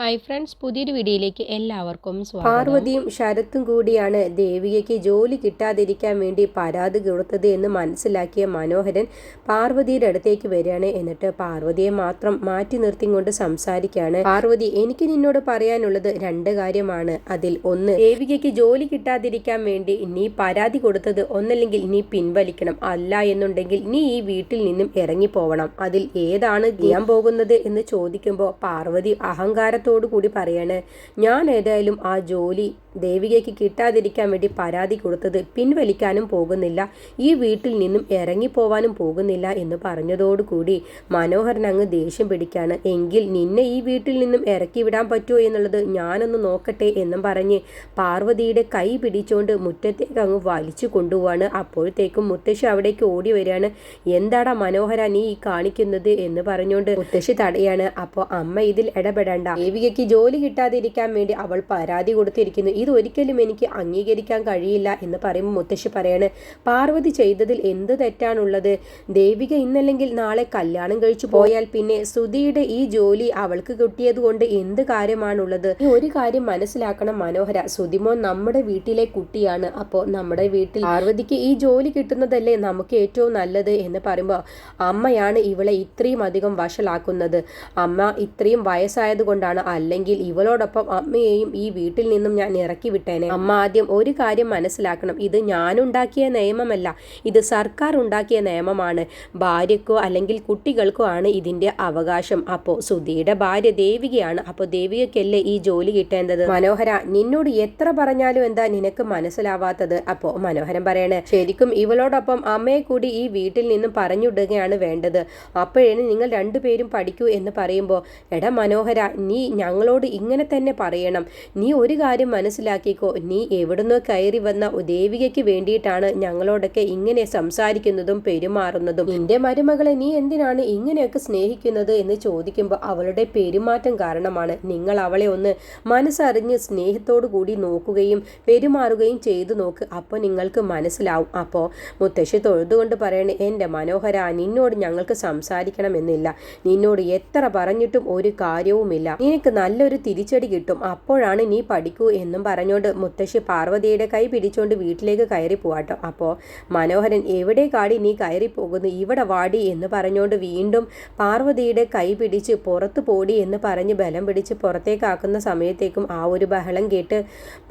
Hi friends പുതിയൊരു വീഡിയോയിലേക്ക് എല്ലാവർക്കും സ്വാഗതം. പാർവതിയും ശരത്തും കൂടിയാണ് ദേവികയ്ക്ക് ജോലി കിട്ടാതിരിക്കാൻ വേണ്ടി പരാതി കൊടുത്തത് എന്ന് മനസ്സിലാക്കിയ മനോഹരൻ പാർവതിയുടെ അടുത്തേക്ക് വരികയാണ്. എന്നിട്ട് പാർവതിയെ മാത്രം മാറ്റി നിർത്തിക്കൊണ്ട് സംസാരിക്കുകയാണ്. പാർവതി എനിക്ക് നിന്നോട് പറയാനുള്ളത് രണ്ട് കാര്യമാണ്. അതിൽ ഒന്ന് ദേവികയ്ക്ക് ജോലി കിട്ടാതിരിക്കാൻ വേണ്ടി നീ പരാതി കൊടുത്തത് ഒന്നല്ലെങ്കിൽ നീ പിൻവലിക്കണം. അല്ല എന്നുണ്ടെങ്കിൽ നീ ഈ വീട്ടിൽ നിന്നും ഇറങ്ങിപ്പോവണം. അതിൽ ഏതാണ് ചെയ്യാൻ പോകുന്നത് എന്ന് ചോദിക്കുമ്പോൾ പാർവതി അഹങ്കാരത്തോടു കൂടി പറയാണ്. ഞാൻ ഏതായാലും ആ ജോലി ദേവികയ്ക്ക് കിട്ടാതിരിക്കാൻ വേണ്ടി പരാതി കൊടുത്തത് പിൻവലിക്കാനും പോകുന്നില്ല. ഈ വീട്ടിൽ നിന്നും ഇറങ്ങിപ്പോവാനും പോകുന്നില്ല എന്ന് പറഞ്ഞതോടുകൂടി മനോഹരൻ അങ്ങ് ദേഷ്യം പിടിക്കാണ്. എങ്കിൽ നിന്നെ ഈ വീട്ടിൽ നിന്നും ഇറക്കി വിടാൻ പറ്റുമോ എന്നുള്ളത് ഞാനൊന്ന് നോക്കട്ടെ എന്നും പറഞ്ഞ് പാർവതിയുടെ കൈ പിടിച്ചുകൊണ്ട് മുറ്റത്തേക്ക് അങ്ങ് വലിച്ചു കൊണ്ടുപോവാണ്. അപ്പോഴത്തേക്കും മുത്തശ്ശി അവിടേക്ക് ഓടി വരികയാണ്. എന്താടാ മനോഹര നീ കാണിക്കുന്നത്? എന്ന് പറഞ്ഞുകൊണ്ട് മുത്തശ്ശി തടയാണ്. അപ്പോൾ അമ്മ ഇതിൽ ഇടപെടണ്ട. ദേവികയ്ക്ക് ജോലി കിട്ടാതിരിക്കാൻ വേണ്ടി അവൾ പരാതി കൊടുത്തിരിക്കുന്നു. ഇത് ഒരിക്കലും എനിക്ക് അംഗീകരിക്കാൻ കഴിയില്ല എന്ന് പറയുമ്പോൾ മുത്തശ്ശി പറയാണ് പാർവതി ചെയ്തതിൽ എന്ത് തെറ്റാണുള്ളത്? ദേവിക ഇന്നല്ലെങ്കിൽ നാളെ കല്യാണം കഴിച്ചു പോയാൽ പിന്നെ സുധിയുടെ ഈ ജോലി അവൾക്ക് കിട്ടിയത് കൊണ്ട് എന്ത് കാര്യമാണുള്ളത്? ഒരു കാര്യം മനസ്സിലാക്കണം മനോഹര. സുധിമോൻ നമ്മുടെ വീട്ടിലെ കുട്ടിയാണ്. അപ്പോൾ നമ്മുടെ വീട്ടിൽ പാർവതിക്ക് ഈ ജോലി കിട്ടുന്നതല്ലേ നമുക്ക് ഏറ്റവും നല്ലത് എന്ന് പറയുമ്പോൾ അമ്മയാണ് ഇവളെ ഇത്രയും അധികം വഷളാക്കുന്നത്. അമ്മ ഇത്രയും വയസ്സായത് കൊണ്ടാണ് അല്ലെങ്കിൽ ഇവളോടൊപ്പം അമ്മയെയും ഈ വീട്ടിൽ നിന്നും ഞാൻ ഇറക്കി വിട്ടേനെ. അമ്മ ആദ്യം ഒരു കാര്യം മനസ്സിലാക്കണം. ഇത് ഞാനുണ്ടാക്കിയ നിയമമല്ല. ഇത് സർക്കാർ ഉണ്ടാക്കിയ നിയമമാണ്. ഭാര്യക്കോ അല്ലെങ്കിൽ കുട്ടികൾക്കോ ആണ് ഇതിന്റെ അവകാശം. അപ്പോ സുധിയുടെ ഭാര്യ ദേവികയാണ്. അപ്പോ ദേവികയ്ക്കല്ലേ ഈ ജോലി കിട്ടേണ്ടത്? മനോഹര നിന്നോട് എത്ര പറഞ്ഞാലും എന്താ നിനക്ക് മനസ്സിലാവാത്തത്? അപ്പോ മനോഹരൻ പറയണേ ശരിക്കും ഇവളോടൊപ്പം അമ്മയെ കൂടി ഈ വീട്ടിൽ നിന്നും പറഞ്ഞുവിടുകയാണ് വേണ്ടത്. അപ്പോഴേ നിങ്ങൾ രണ്ടുപേരും പഠിക്കൂ എന്ന് പറയുമ്പോൾ എടാ മനോഹര നീ ഞങ്ങളോട് ഇങ്ങനെ തന്നെ പറയണം. നീ ഒരു കാര്യം മനസ്സിലാക്കിക്കോ. നീ എവിടുന്നോ കയറി വന്ന ദേവികയ്ക്ക് വേണ്ടിയിട്ടാണ് ഞങ്ങളോടൊക്കെ ഇങ്ങനെ സംസാരിക്കുന്നതും പെരുമാറുന്നതും. നിന്റെ മരുമകളെ നീ എന്തിനാണ് ഇങ്ങനെയൊക്കെ സ്നേഹിക്കുന്നത് എന്ന് ചോദിക്കുമ്പോൾ അവളുടെ പെരുമാറ്റം കാരണമാണ്. നിങ്ങൾ അവളെ ഒന്ന് മനസ്സറിഞ്ഞ് സ്നേഹത്തോടു കൂടി നോക്കുകയും പെരുമാറുകയും ചെയ്തു നോക്ക്. അപ്പോൾ നിങ്ങൾക്ക് മനസ്സിലാവും. അപ്പോൾ മുത്തശ്ശി തൊഴുതുകൊണ്ട് പറയണേ എന്റെ മനോഹര നിന്നോട് ഞങ്ങൾക്ക് സംസാരിക്കണമെന്നില്ല. നിന്നോട് എത്ര പറഞ്ഞിട്ടും ഒരു കാര്യവുമില്ല. നിനക്ക് നല്ലൊരു തിരിച്ചടി കിട്ടും. അപ്പോഴാണ് നീ പഠിക്കൂ എന്നും പറഞ്ഞുകൊണ്ട് മുത്തശ്ശി പാർവതിയുടെ കൈ പിടിച്ചുകൊണ്ട് വീട്ടിലേക്ക് കയറി പോവാട്ടോ. അപ്പോൾ മനോഹരൻ എവിടെ കാടി നീ കയറി പോകുന്നു? ഇവിടെ വാടി എന്ന് പറഞ്ഞുകൊണ്ട് വീണ്ടും പാർവതിയുടെ കൈ പിടിച്ച് പുറത്ത് പോടി എന്ന് പറഞ്ഞ് ബലം പിടിച്ച് പുറത്തേക്കാക്കുന്ന സമയത്തേക്കും ആ ഒരു ബഹളം കേട്ട്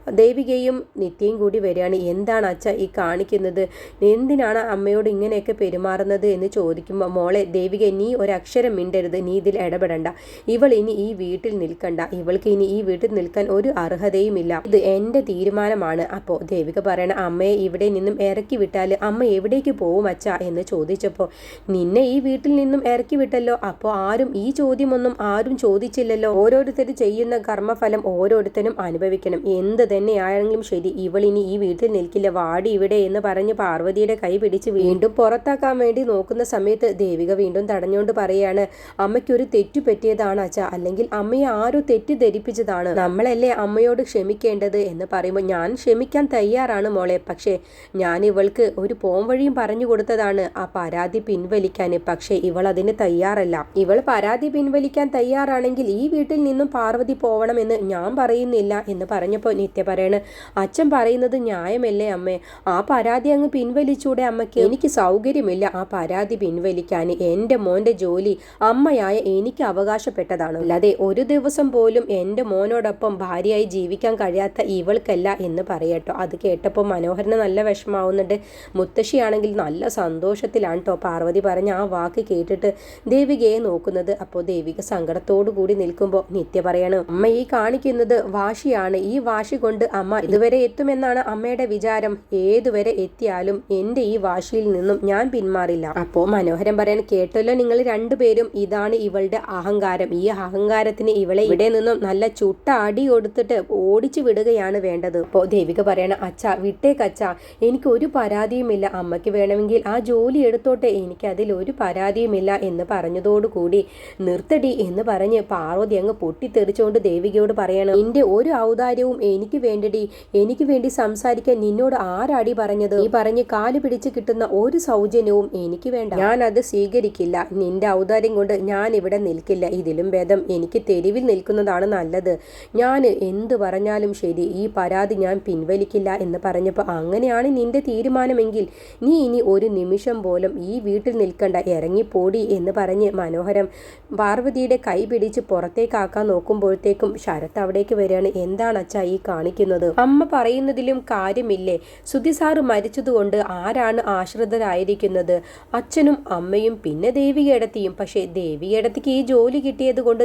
ദേവികയും നിത്യയും കൂടി വരികയാണ്. എന്താണ് അച്ഛ ഈ കാണിക്കുന്നത്? എന്തിനാണ് അമ്മയോട് ഇങ്ങനെയൊക്കെ പെരുമാറുന്നത്? എന്ന് ചോദിക്കുമ്പോൾ മോളെ ദേവിക നീ ഒരക്ഷരം മിണ്ടരുത്. നീ ഇതിൽ ഇടപെടണ്ട. ഇവൾ ഇനി ഈ വീട്ടിൽ നിൽക്കണ്ട. ഇവൾക്ക് ഇനി ഈ വീട്ടിൽ നിൽക്കാൻ ഒരു അർഹതയുമില്ല. ഇത് എന്റെ തീരുമാനമാണ്. അപ്പോൾ ദേവിക പറയണ അമ്മയെ ഇവിടെ നിന്നും ഇറക്കി വിട്ടാൽ അമ്മ എവിടേക്ക് പോവും അച്ഛ? എന്ന് ചോദിച്ചപ്പോൾ നിന്നെ ഈ വീട്ടിൽ നിന്നും ഇറക്കി വിട്ടല്ലോ. അപ്പോൾ ആരും ഈ ചോദ്യമൊന്നും ആരും ചോദിച്ചില്ലല്ലോ. ഓരോരുത്തർ ചെയ്യുന്ന കർമ്മഫലം ഓരോരുത്തരും അനുഭവിക്കണം. എന്ത് തന്നെയാണെങ്കിലും ശരി ഇവൾ ഇനി ഈ വീട്ടിൽ നിൽക്കില്ല. വാടി ഇവിടെ എന്ന് പറഞ്ഞ് പാർവതിയുടെ കൈ പിടിച്ച് വീണ്ടും പുറത്താക്കാൻ വേണ്ടി നോക്കുന്ന സമയത്ത് ദേവിക വീണ്ടും തടഞ്ഞുകൊണ്ട് പറയാണ് അമ്മയ്ക്കൊരു തെറ്റു പറ്റിയതാണ് അച്ഛ. അല്ലെങ്കിൽ അമ്മയെ ആരോ തെറ്റിദ്ധരിപ്പിച്ചതാണ്. നമ്മളല്ലേ അമ്മയോട് ക്ഷമിക്കേണ്ടത് എന്ന് പറയുമ്പോൾ ഞാൻ ക്ഷമിക്കാൻ തയ്യാറാണ് മോളെ. പക്ഷേ ഞാൻ ഇവൾക്ക് ഒരു പോംവഴിയും പറഞ്ഞു കൊടുത്തതാണ്. ആ പരാതി പിൻവലിക്കാൻ. പക്ഷേ ഇവൾ അതിന് തയ്യാറല്ല. ഇവൾ പരാതി പിൻവലിക്കാൻ തയ്യാറാണെങ്കിൽ ഈ വീട്ടിൽ നിന്നും പാർവതി പോവണമെന്ന് ഞാൻ പറയുന്നില്ല എന്ന് പറഞ്ഞപ്പോൾ നിത്യ പറയണ് അച്ഛൻ പറയുന്നത് ന്യായമല്ലേ അമ്മേ? ആ പരാതി അങ്ങ് പിൻവലിച്ചൂടെ അമ്മയ്ക്ക്? എനിക്ക് സൗകര്യമില്ല ആ പരാതി പിൻവലിക്കാൻ. എന്റെ മോന്റെ ജോലി അമ്മയായ എനിക്ക് അവകാശപ്പെട്ടതാണ്. അല്ലാതെ ഒരു ദിവസം പോലും എന്റെ മോനോടൊപ്പം ഭാര്യയായി ജീവിക്കാൻ കഴിയാത്ത ഇവൾക്കല്ല എന്ന് പറയട്ടോ. അത് കേട്ടപ്പോൾ മനോഹരന് നല്ല വിഷമാവുന്നുണ്ട് മുത്തശ്ശിയാണെങ്കിൽ നല്ല സന്തോഷത്തിലാണ് കേട്ടോ പാർവതി പറഞ്ഞ ആ വാക്ക് കേട്ടിട്ട് ദേവികയെ നോക്കുന്നത്. അപ്പോൾ ദേവിക സങ്കടത്തോടു കൂടി നിൽക്കുമ്പോൾ നിത്യ പറയാണ് അമ്മ ഈ കാണിക്കുന്നത് വാശിയാണ്. ഈ വാശി കൊണ്ട് അമ്മ ഇതുവരെ എത്തുമെന്നാണ് അമ്മയുടെ വിചാരം. ഏതുവരെ എത്തിയാലും എന്റെ ഈ വാശിയിൽ നിന്നും ഞാൻ പിന്മാറില്ല. അപ്പോൾ മനോഹരൻ പറയാൻ കേട്ടല്ലോ നിങ്ങൾ രണ്ടുപേരും. ഇതാണ് ഇവളുടെ അഹങ്കാരം. ഈ അഹങ്കാരത്തിന് ഇവളെ ഇവിടെ നിന്നും നല്ല ചുട്ട അടി കൊടുത്തിട്ട് ഓടിച്ചു വിടുകയാണ് വേണ്ടത്. അപ്പോൾ ദേവിക പറയണ അച്ഛ വിട്ടേക്കച്ഛ എനിക്ക് ഒരു പരാതിയുമില്ല. അമ്മയ്ക്ക് വേണമെങ്കിൽ ആ ജോലി എടുത്തോട്ടെ. എനിക്ക് അതിൽ ഒരു പരാതിയുമില്ല എന്ന് പറഞ്ഞതോടുകൂടി നിർത്തടി എന്ന് പറഞ്ഞ് പാർവതി അങ്ങ് പൊട്ടിത്തെറിച്ചുകൊണ്ട് ദേവികയോട് പറയണം നിന്റെ ഒരു ഔദാര്യവും എനിക്ക് വേണ്ടടി. എനിക്ക് വേണ്ടി സംസാരിക്കാൻ നിന്നോട് ആരാടി പറഞ്ഞത്? ഈ പറഞ്ഞ് കാൽ പിടിച്ച് കിട്ടുന്ന ഒരു സൗജന്യവും എനിക്ക് വേണ്ട. ഞാൻ അത് സ്വീകരിക്കില്ല. നിന്റെ ഔദാര്യം കൊണ്ട് ഞാൻ ഇവിടെ നിൽക്കില്ല. ഇതിലും ഭേദം എനിക്ക് തെരുവിൽ ഒളിവിൽ നിൽക്കുന്നതാണ് നല്ലത്. ഞാൻ എന്ത് പറഞ്ഞാലും ശരി ഈ പരാതി ഞാൻ പിൻവലിക്കില്ല എന്ന് പറഞ്ഞപ്പോൾ അങ്ങനെയാണ് നിന്റെ തീരുമാനമെങ്കിൽ നീ ഇനി ഒരു നിമിഷം പോലും ഈ വീട്ടിൽ നിൽക്കണ്ട ഇറങ്ങിപ്പോടി എന്ന് പറഞ്ഞ് മനോഹരം പാർവതിയുടെ കൈ പിടിച്ച് പുറത്തേക്കാക്കാൻ നോക്കുമ്പോഴത്തേക്കും ശരത്ത് അവിടേക്ക് വരികയാണ്. എന്താണ് അച്ഛാ ഈ കാണിക്കുന്നത്? അമ്മ പറയുന്നതിലും കാര്യമില്ലേ? സുധി സാറ് മരിച്ചതുകൊണ്ട് ആരാണ് ആശ്രിതരായിരിക്കുന്നത്? അച്ഛനും അമ്മയും പിന്നെ ദേവികേടത്തിയും. പക്ഷേ ദേവികേടത്തിക്ക് ഈ ജോലി കിട്ടിയത് കൊണ്ട്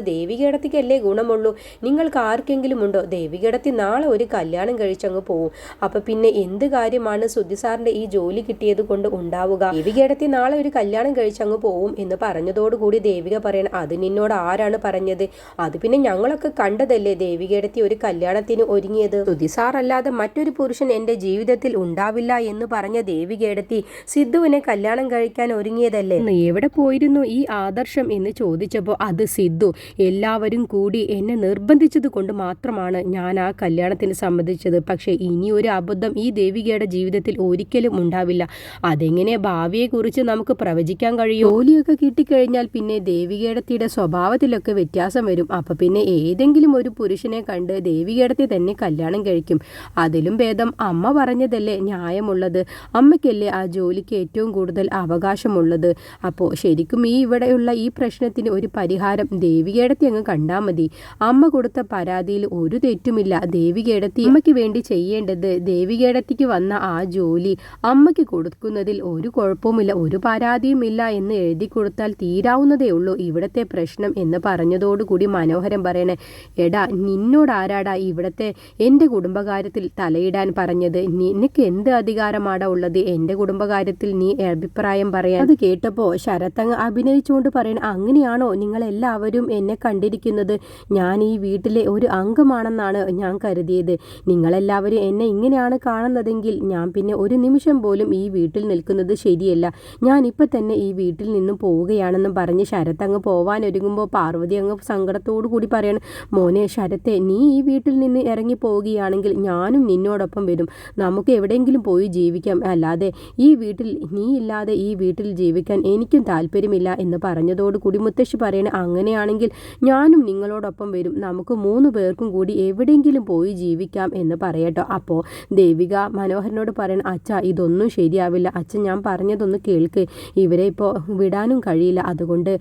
ദേവികേടത്തിക്കല്ലേ ഗുണമുള്ളൂ. നിങ്ങൾക്ക് ആർക്കെങ്കിലും ഉണ്ടോ? ദേവികിടത്തി നാളെ ഒരു കല്യാണം കഴിച്ചങ്ങ് പോവും. അപ്പൊ പിന്നെ എന്ത് കാര്യമാണ് സുധി ഈ ജോലി കിട്ടിയത് കൊണ്ട് ഉണ്ടാവുക? ദേവികേടത്തി നാളെ ഒരു കല്യാണം കഴിച്ചങ്ങ് പോവും എന്ന് പറഞ്ഞതോടുകൂടി ദേവിക പറയണം അത് നിന്നോട് ആരാണ് പറഞ്ഞത്? അത് പിന്നെ ഞങ്ങളൊക്കെ കണ്ടതല്ലേ ദേവികേടത്തി ഒരു കല്യാണത്തിന് ഒരുങ്ങിയത്? സുധി സാർ അല്ലാതെ മറ്റൊരു പുരുഷൻ എന്റെ ജീവിതത്തിൽ ഉണ്ടാവില്ല എന്ന് പറഞ്ഞ ദേവികേടത്തി സിദ്ധുവിനെ കല്യാണം കഴിക്കാൻ ഒരുങ്ങിയതല്ലേ? എവിടെ പോയിരുന്നു ഈ ആദർശം എന്ന് ചോദിച്ചപ്പോൾ അത് സിദ്ധു. എല്ലാവരും കൂടി എന്നെ നിർബന്ധിച്ചത് കൊണ്ട് മാത്രമാണ് ഞാൻ ആ കല്യാണത്തിന് സമ്മതിച്ചത്. പക്ഷേ ഇനി ഒരു അബദ്ധം ഈ ദേവികയുടെ ജീവിതത്തിൽ ഒരിക്കലും ഉണ്ടാവില്ല. അതെങ്ങനെ ഭാവിയെക്കുറിച്ച് നമുക്ക് പ്രവചിക്കാൻ കഴിയും? ജോലിയൊക്കെ കിട്ടിക്കഴിഞ്ഞാൽ പിന്നെ ദേവികേടത്തിയുടെ സ്വഭാവത്തിലൊക്കെ വ്യത്യാസം വരും. അപ്പം പിന്നെ ഏതെങ്കിലും ഒരു പുരുഷനെ കണ്ട് ദേവികേടത്തെ തന്നെ കല്യാണം കഴിക്കും. അതിലും ഭേദം അമ്മ പറഞ്ഞതല്ലേ ന്യായമുള്ളത്? അമ്മയ്ക്കല്ലേ ആ ജോലിക്ക് ഏറ്റവും കൂടുതൽ അവകാശമുള്ളത്? അപ്പോൾ ശരിക്കും ഈ ഇവിടെയുള്ള ഈ പ്രശ്നത്തിന് ഒരു പരിഹാരം ദേവികേടത്തി അങ്ങ് കണ്ടാൽ മതി. അമ്മ കൊടുത്ത പരാതിയിൽ ഒരു തെറ്റുമില്ല. ദേവികേടത്തി അമ്മയ്ക്ക് വേണ്ടി ചെയ്യേണ്ടത് ദേവികേടത്തിക്ക് വന്ന ആ ജോലി. അമ്മയ്ക്ക് കൊടുക്കുന്നതിൽ ഒരു കുഴപ്പവുമില്ല. ഒരു പരാതിയുമില്ല എന്ന് എഴുതി കൊടുത്താൽ തീരാവുന്നതേ ഉള്ളൂ. ഇവിടത്തെ പ്രശ്നം എന്ന് പറഞ്ഞതോടുകൂടി മനോഹരം പറയണേ എടാ നിന്നോട് ആരാടാ ഇവിടത്തെ എന്റെ കുടുംബകാര്യത്തിൽ തലയിടാൻ പറഞ്ഞത്? നിനക്ക് എന്ത് അധികാരമാടാ ഉള്ളത്? എന്റെ കുടുംബകാര്യത്തിൽ നീ അഭിപ്രായം പറയാൻ? അത് കേട്ടപ്പോൾ ശരത്തങ്ങ് അഭിനയിച്ചുകൊണ്ട് പറയണ അങ്ങനെയാണോ? നിങ്ങൾ എല്ലാവരും എന്നെ കണ്ടിരിക്കുന്നത്? ഞാൻ ഈ വീട്ടിലെ ഒരു അംഗമാണെന്നാണ് ഞാൻ കരുതിയത്. നിങ്ങളെല്ലാവരും എന്നെ ഇങ്ങനെയാണ് കാണുന്നതെങ്കിൽ ഞാൻ പിന്നെ ഒരു നിമിഷം പോലും ഈ വീട്ടിൽ നിൽക്കുന്നത് ശരിയല്ല. ഞാൻ ഇപ്പം തന്നെ ഈ വീട്ടിൽ നിന്നും പോവുകയാണെന്നും പറഞ്ഞ് ശരത്ത് അങ്ങ് പോവാൻ ഒരുങ്ങുമ്പോൾ പാർവതി അങ്ങ് സങ്കടത്തോടു കൂടി പറയാണ് മോനെ ശരത്തെ നീ ഈ വീട്ടിൽ നിന്ന് ഇറങ്ങി പോവുകയാണെങ്കിൽ ഞാനും നിന്നോടൊപ്പം വരും. നമുക്ക് എവിടെയെങ്കിലും പോയി ജീവിക്കാം. അല്ലാതെ ഈ വീട്ടിൽ നീ ഇല്ലാതെ ഈ വീട്ടിൽ ജീവിക്കാൻ എനിക്കും താല്പര്യമില്ല എന്ന് പറഞ്ഞതോടുകൂടി മുത്തശ്ശി പറയണ അങ്ങനെയാണെങ്കിൽ ഞാനും നിങ്ങളോടൊപ്പം വരും. നമുക്ക് മൂന്ന് പേർക്കും കൂടി എവിടെയെങ്കിലും പോയി ജീവിക്കാം എന്ന് പറയട്ടോ. അപ്പോൾ ദേവിക മനോഹരനോട് പറയണം അച്ഛ ഇതൊന്നും ശരിയാവില്ല. അച്ഛൻ ഞാൻ പറഞ്ഞതൊന്ന് കേൾക്ക്. ഇവരെ ഇപ്പോൾ വിടാനും കഴിയില്ല. അതുകൊണ്ട്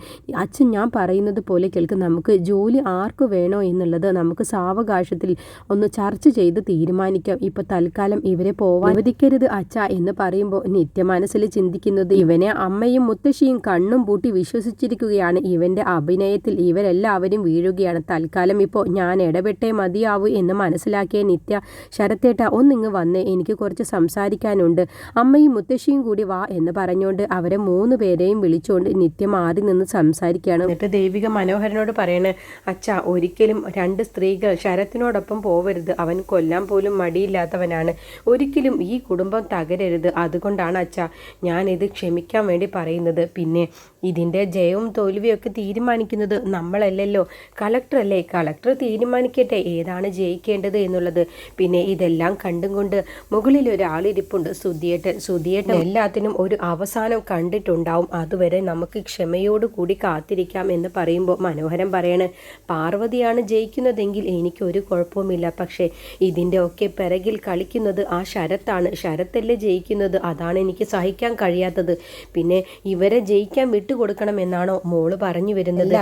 അച്ഛൻ ഞാൻ പറയുന്നത് പോലെ കേൾക്ക്. നമുക്ക് ജോലി ആർക്ക് വേണോ എന്നുള്ളത് നമുക്ക് സാവകാശത്തിൽ ഒന്ന് ചർച്ച ചെയ്ത് തീരുമാനിക്കാം. ഇപ്പോൾ തൽക്കാലം ഇവരെ പോവാൻ അനുവദിക്കരുത് അച്ഛ എന്ന് പറയുമ്പോൾ നിത്യ മനസ്സിൽ ചിന്തിക്കുന്നത് ഇവനെ അമ്മയും മുത്തശ്ശിയും കണ്ണും പൂട്ടി വിശ്വസിച്ചിരിക്കുകയാണ്. ഇവന്റെ അഭിനയത്തിൽ ഇവരെല്ലാവരും വീഴുകയാണ്. തൽക്കാലം ഇപ്പോൾ ഞാൻ ഇടപെട്ടേ മതിയാവൂ എന്ന് മനസ്സിലാക്കിയ നിത്യ ശരത്തേട്ട ഒന്നിങ്ങ് വന്ന് എനിക്ക് കുറച്ച് സംസാരിക്കാനുണ്ട്. അമ്മയും മുത്തശ്ശിയും കൂടി വാ എന്ന് പറഞ്ഞുകൊണ്ട് അവരെ മൂന്ന് പേരെയും വിളിച്ചുകൊണ്ട് നിത്യ മാറി നിന്ന് സംസാരിക്കുകയാണ്. എന്നിട്ട് ദൈവിക മനോഹരനോട് പറയണേ അച്ഛ ഒരിക്കലും രണ്ട് സ്ത്രീകൾ ശരത്തിനോടൊപ്പം പോവരുത്. അവൻ കൊല്ലാൻ പോലും മടിയില്ലാത്തവനാണ്. ഒരിക്കലും ഈ കുടുംബം തകരരുത്. അതുകൊണ്ടാണ് അച്ഛ ഞാനിത് ക്ഷമിക്കാൻ വേണ്ടി പറയുന്നത്. പിന്നെ ഇതിന്റെ ജയവും തോൽവിയൊക്കെ തീരുമാനിക്കുന്നത് നമ്മളല്ലല്ലോ. കളക്ടറല്ലേ കളക്ടർ തീരുമാനിക്കട്ടെ ഏതാണ് ജയിക്കേണ്ടത് എന്നുള്ളത്. പിന്നെ ഇതെല്ലാം കണ്ടും കൊണ്ട് മുകളിൽ ഒരാളിരിപ്പുണ്ട് സുധിയേട്ടൻ. സുധിയേട്ടൻ എല്ലാത്തിനും ഒരു അവസാനം കണ്ടിട്ടുണ്ടാവും. അതുവരെ നമുക്ക് ക്ഷമയോട് കൂടി കാത്തിരിക്കാം എന്ന് പറയുമ്പോൾ മനോഹരം പറയണ് പാർവതിയാണ് ജയിക്കുന്നതെങ്കിൽ എനിക്കൊരു കുഴപ്പവുമില്ല. പക്ഷേ ഇതിന്റെ ഒക്കെ പിറകിൽ കളിക്കുന്നത് ആ ശരത്താണ്. ശരത്തല്ലേ ജയിക്കുന്നത്? അതാണ് എനിക്ക് സഹിക്കാൻ കഴിയാത്തത്. പിന്നെ ഇവരെ ജയിക്കാൻ വിട്ടുകൊടുക്കണം എന്നാണോ മോൾ പറഞ്ഞു വരുന്നത്?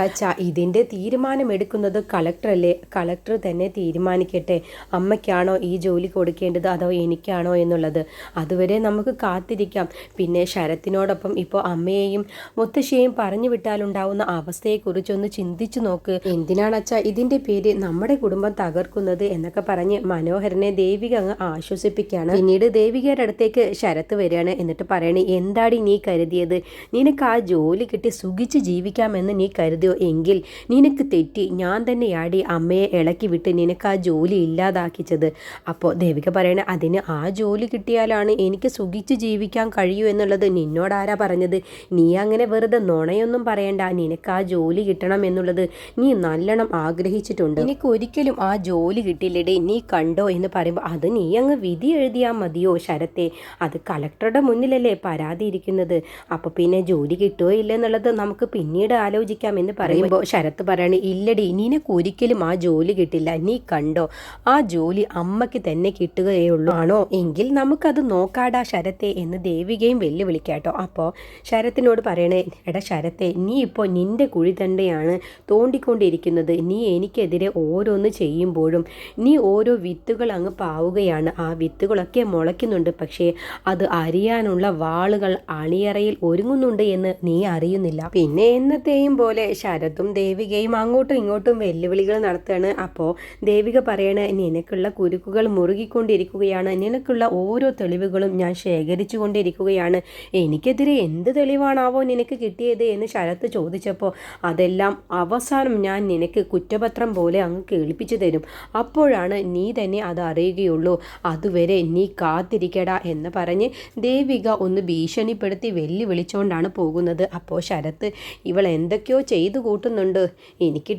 ഇതിന്റെ തീരുമാനം എടുക്കുന്നത് കളക്ടറല്ലേ കളക്ടർ തന്നെ തീരുമാനിക്കട്ടെ. അമ്മയ്ക്കാണോ ഈ ജോലി കൊടുക്കേണ്ടത്? അതോ എനിക്കാണോ എന്നുള്ളത്? അതുവരെ നമുക്ക് കാത്തിരിക്കാം. പിന്നെ ശരത്തിനോടൊപ്പം ഇപ്പോൾ അമ്മയെയും മുത്തശ്ശിയെയും പറഞ്ഞു വിട്ടാലുണ്ടാവുന്ന അവസ്ഥയെക്കുറിച്ചൊന്ന് ചിന്തിച്ചു നോക്ക്. എന്തിനാണ് അച്ഛാ ഇതിന്റെ പേര് നമ്മുടെ കുടുംബം തകർക്കുന്നത് എന്നൊക്കെ പറഞ്ഞ് മനോഹരനെ ദേവിക അങ്ങ് ആശ്വസിപ്പിക്കുകയാണ്. പിന്നീട് ദേവികയുടെ അടുത്തേക്ക് ശരത്ത് വരികയാണ്. എന്നിട്ട് പറയണേ എന്താടി നീ കരുതിയത്? നിനക്ക് ആ ജോലി കിട്ടി സുഖിച്ച് ജീവിക്കാമെന്ന് നീ കരുതിയോ? എങ്കിൽ നിനക്ക് തെറ്റി ഞാൻ തന്നെയാടി അമ്മയെ ഇളക്കി വിട്ട് നിനക്ക് ആ ജോലി ഇല്ലാതാക്കിച്ചത്. അപ്പോൾ ദേവിക പറയണേ അതിന് ആ ജോലി കിട്ടിയാലാണ് എനിക്ക് സുഖിച്ച് ജീവിക്കാൻ കഴിയൂ എന്നുള്ളത് നിന്നോടാരാ പറഞ്ഞത്? നീ അങ്ങനെ വെറുതെ നുണയൊന്നും പറയണ്ട. നിനക്ക് ആ ജോലി കിട്ടണം എന്നുള്ളത് നീ നല്ലോണം ആഗ്രഹിച്ചിട്ടുണ്ട്. എനിക്ക് ഒരിക്കലും ആ ജോലി കിട്ടില്ലടേ നീ കണ്ടോ? എന്ന് പറയുമ്പോൾ അത് നീ അങ്ങ് വിധി എഴുതിയാൽ മതിയോ ശരത്തെ? അത് കളക്ടറുടെ മുന്നിലല്ലേ പരാതി ഇരിക്കുന്നത്. അപ്പോൾ പിന്നെ ജോലി കിട്ടുമോ ഇല്ലെന്നുള്ളത് നമുക്ക് പിന്നീട് ആലോചിക്കാം എന്ന് പറയുമ്പോൾ ശരത്ത് പറയണേ ഇല്ല ഇല്ലടി നിനക്ക് ഒരിക്കലും ആ ജോലി കിട്ടില്ല. നീ കണ്ടോ ആ ജോലി അമ്മയ്ക്ക് തന്നെ കിട്ടുകയുള്ളൂ ആണോ? എങ്കിൽ നമുക്കത് നോക്കാടാ ശരത്തെ എന്ന് ദേവികയും വെല്ലുവിളിക്കാട്ടോ അപ്പോൾ ശരത്തിനോട് പറയണേ എടാ ശരത്തെ നീ ഇപ്പോൾ നിന്റെ കുഴിതണ്ടയാണ് തോണ്ടിക്കൊണ്ടിരിക്കുന്നത്. നീ എനിക്കെതിരെ ഓരോന്ന് ചെയ്യുമ്പോഴും നീ ഓരോ വിത്തുകൾ അങ്ങ് പാവുകയാണ്. ആ വിത്തുകളൊക്കെ മുളയ്ക്കുന്നുണ്ട്. പക്ഷേ അത് അറിയാനുള്ള വാളുകൾ അണിയറയിൽ ഒരുങ്ങുന്നുണ്ട് എന്ന് നീ അറിയുന്നില്ല. പിന്നെ എന്നത്തെയും പോലെ ശരത്തും ദേവികയും അങ്ങോട്ടും ഇങ്ങോട്ടും വെല്ലുവിളികൾ നടത്തുകയാണ് അപ്പോൾ ദേവിക പറയണ നിനക്കുള്ള കുരുക്കുകൾ മുറുകിക്കൊണ്ടിരിക്കുകയാണ്. നിനക്കുള്ള ഓരോ തെളിവുകളും ഞാൻ ശേഖരിച്ചു കൊണ്ടിരിക്കുകയാണ് എനിക്കെതിരെ എന്ത് തെളിവാണാവോ നിനക്ക് കിട്ടിയത്? എന്ന് ശരത്ത് ചോദിച്ചപ്പോൾ അതെല്ലാം അവസാനം ഞാൻ നിനക്ക് കുറ്റപത്രം പോലെ അങ്ങ് കേൾപ്പിച്ചു തരും. അപ്പോഴാണ് നീ തന്നെ അത് അറിയുകയുള്ളൂ. അതുവരെ നീ കാത്തിരിക്കടാ എന്ന് പറഞ്ഞ് ദേവിക ഒന്ന് ഭീഷണിപ്പെടുത്തി വെല്ലുവിളിച്ചുകൊണ്ടാണ് പോകുന്നത്. അപ്പോൾ ശരത്ത് ഇവൾ എന്തൊക്കെയോ ചെയ്തു കൂട്ടുന്നുണ്ട്.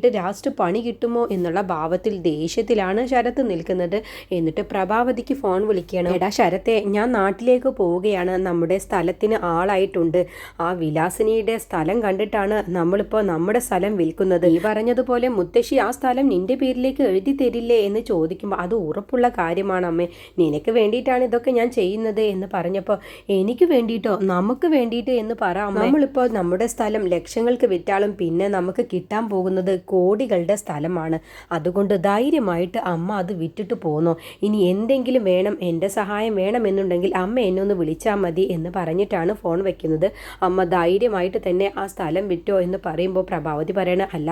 എനിക്കിട്ട് ലാസ്റ്റ് പണി കിട്ടുമോ എന്നുള്ള ഭാവത്തിൽ ദേഷ്യത്തിലാണ് ശരത്ത് നിൽക്കുന്നത്. എന്നിട്ട് പ്രഭാവതിക്ക് ഫോൺ വിളിക്കുകയാണ്. എടാ ശരത്തെ ഞാൻ നാട്ടിലേക്ക് പോവുകയാണ്. നമ്മുടെ സ്ഥലത്തിന് ആളായിട്ടുണ്ട്. ആ വിലാസിനിയുടെ സ്ഥലം കണ്ടിട്ടാണ് നമ്മളിപ്പോൾ നമ്മുടെ സ്ഥലം വിൽക്കുന്നത്. ഈ പറഞ്ഞതുപോലെ മുത്തശ്ശി ആ സ്ഥലം നിന്റെ പേരിലേക്ക് എഴുതി തരില്ലേ എന്ന് ചോദിക്കുമ്പോൾ അത് ഉറപ്പുള്ള കാര്യമാണ് അമ്മേ. നിനക്ക് വേണ്ടിയിട്ടാണ് ഇതൊക്കെ ഞാൻ ചെയ്യുന്നത് എന്ന് പറഞ്ഞപ്പോൾ എനിക്ക് വേണ്ടിയിട്ടോ? നമുക്ക് വേണ്ടിയിട്ട്? എന്ന് പറ. നമ്മളിപ്പോൾ നമ്മുടെ സ്ഥലം ലക്ഷങ്ങൾക്ക് വിറ്റാലും പിന്നെ നമുക്ക് കിട്ടാൻ പോകുന്നത് കോടികളുടെ സ്ഥലമാണ്. അതുകൊണ്ട് ധൈര്യമായിട്ട് അമ്മ അത് വിറ്റിട്ട് പോന്നോ. ഇനി എന്തെങ്കിലും വേണം എന്റെ സഹായം വേണമെന്നുണ്ടെങ്കിൽ അമ്മ എന്നെ ഒന്ന് വിളിച്ചാൽ മതി എന്ന് പറഞ്ഞിട്ടാണ് ഫോൺ വെക്കുന്നത്. അമ്മ ധൈര്യമായിട്ട് തന്നെ ആ സ്ഥലം വിറ്റോ എന്ന് പറയുമ്പോൾ പ്രഭാവതി പറയണ അല്ല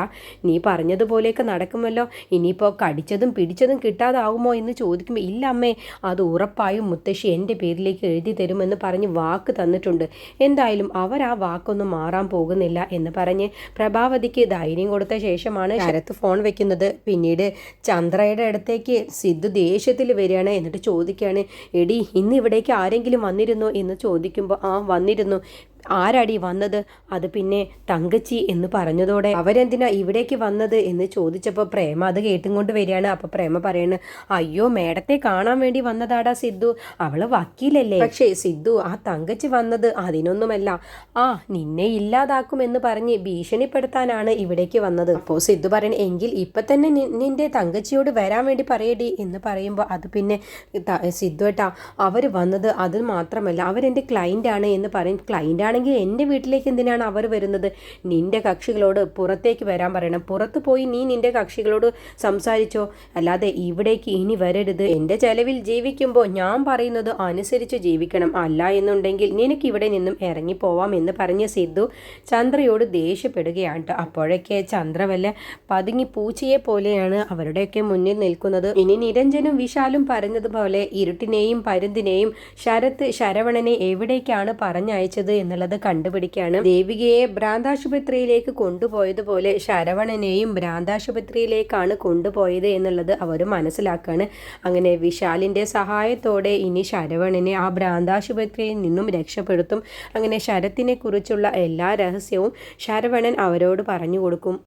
നീ പറഞ്ഞതുപോലെയൊക്കെ നടക്കുമല്ലോ. ഇനിയിപ്പോൾ കടിച്ചതും പിടിച്ചതും കിട്ടാതാവുമോ എന്ന് ചോദിക്കുമ്പോൾ ഇല്ല അമ്മേ അത് ഉറപ്പായും മുത്തശ്ശി എന്റെ പേരിലേക്ക് എഴുതി തരുമെന്ന് പറഞ്ഞ് വാക്ക് തന്നിട്ടുണ്ട്. എന്തായാലും അവർ ആ വാക്കൊന്നും മാറാൻ പോകുന്നില്ല എന്ന് പറഞ്ഞ് പ്രഭാവതിക്ക് ധൈര്യം കൊടുത്ത ശേഷമാണ് ശരത്ത് ഫോൺ വെക്കുന്നത്. പിന്നീട് ചന്ദ്രയുടെ അടുത്തേക്ക് സിദ്ധു ദേഷ്യത്തിൽ വരികയാണ്. എന്നിട്ട് ചോദിക്കുകയാണ് എടി ഇന്ന് ഇവിടേക്ക് ആരെങ്കിലും വന്നിരുന്നോ? എന്ന് ചോദിക്കുമ്പോൾ ആ വന്നിരുന്നു. ആരാടി വന്നത്? അത് പിന്നെ തങ്കച്ചി എന്ന് പറഞ്ഞതോടെ അവരെന്തിനാ ഇവിടേക്ക് വന്നത് എന്ന് ചോദിച്ചപ്പോൾ പ്രേമ അത് കേട്ടും കൊണ്ട് വരികയാണ്. അപ്പോൾ പ്രേമ പറയാണ് അയ്യോ മേഡത്തെ കാണാൻ വേണ്ടി വന്നതാടാ സിദ്ധു. അവൾ വക്കീലല്ലേ. പക്ഷേ സിദ്ധു ആ തങ്കച്ചി വന്നത് അതിനൊന്നുമല്ല. ആ നിന്നെ ഇല്ലാതാക്കുമെന്ന് പറഞ്ഞ് ഭീഷണിപ്പെടുത്താനാണ് ഇവിടേക്ക് വന്നത്. അപ്പോൾ സിദ്ധു പറയണ എങ്കിൽ ഇപ്പൊ തന്നെ നിന്റെ തങ്കച്ചിയോട് വരാൻ വേണ്ടി പറയടി. എന്ന് പറയുമ്പോൾ അത് പിന്നെ സിദ്ധു ഏട്ടാ അവർ വന്നത് അത് മാത്രമല്ല. അവരെന്റെ ക്ലൈന്റ് ആണ്. എന്ന് പറയും. ക്ലൈന്റ് ആണെങ്കിൽ എന്റെ വീട്ടിലേക്ക് എന്തിനാണ് അവർ വരുന്നത്? നിന്റെ കക്ഷികളോട് പുറത്തേക്ക് വരാൻ പറയണം. പുറത്ത് പോയി നീ നിന്റെ കക്ഷികളോട് സംസാരിച്ചോ? അല്ലാതെ ഇവിടേക്ക് ഇനി വരരുത്. എന്റെ ചെലവിൽ ജീവിക്കുമ്പോൾ ഞാൻ പറയുന്നത് അനുസരിച്ച് ജീവിക്കണം. അല്ല എന്നുണ്ടെങ്കിൽ നിനക്ക് ഇവിടെ നിന്നും ഇറങ്ങിപ്പോവാം എന്ന് പറഞ്ഞ സിദ്ധു ചന്ദ്രയോട് ദേഷ്യപ്പെടുകയാണ് കേട്ടോ. അപ്പോഴൊക്കെ ചന്ദ്ര വല്ല പതുങ്ങി പൂച്ചയെ പോലെയാണ് അവരുടെയൊക്കെ മുന്നിൽ നിൽക്കുന്നത്. ഇനി നിരഞ്ജനും വിശാലും പറഞ്ഞതുപോലെ ഇരുട്ടിനെയും പരുന്തിനെയും ശരത്ത് ശരവണനെ എവിടേക്കാണ് പറഞ്ഞയച്ചത് എന്നുള്ളത് കണ്ടുപിടിക്കുകയാണ് ദേവികയെ ഭ്രാന്താശുപത്രിയിലേക്ക് കൊണ്ടുപോയതുപോലെ ശരവണനെയും ഭ്രാന്താശുപത്രിയിലേക്കാണ് കൊണ്ടുപോയത് എന്നുള്ളത് അവർ മനസ്സിലാക്കുകയാണ് അങ്ങനെ വിശാലിന്റെ സഹായത്തോടെ ഇനി ശരവണനെ ആ ഭ്രാന്താശുപത്രിയിൽ നിന്നും രക്ഷപ്പെടുത്തും. അങ്ങനെ ശരത്തിനെ കുറിച്ചുള്ള എല്ലാ രഹസ്യവും ശരവണൻ അവരോട് പറഞ്ഞു കൊടുക്കും.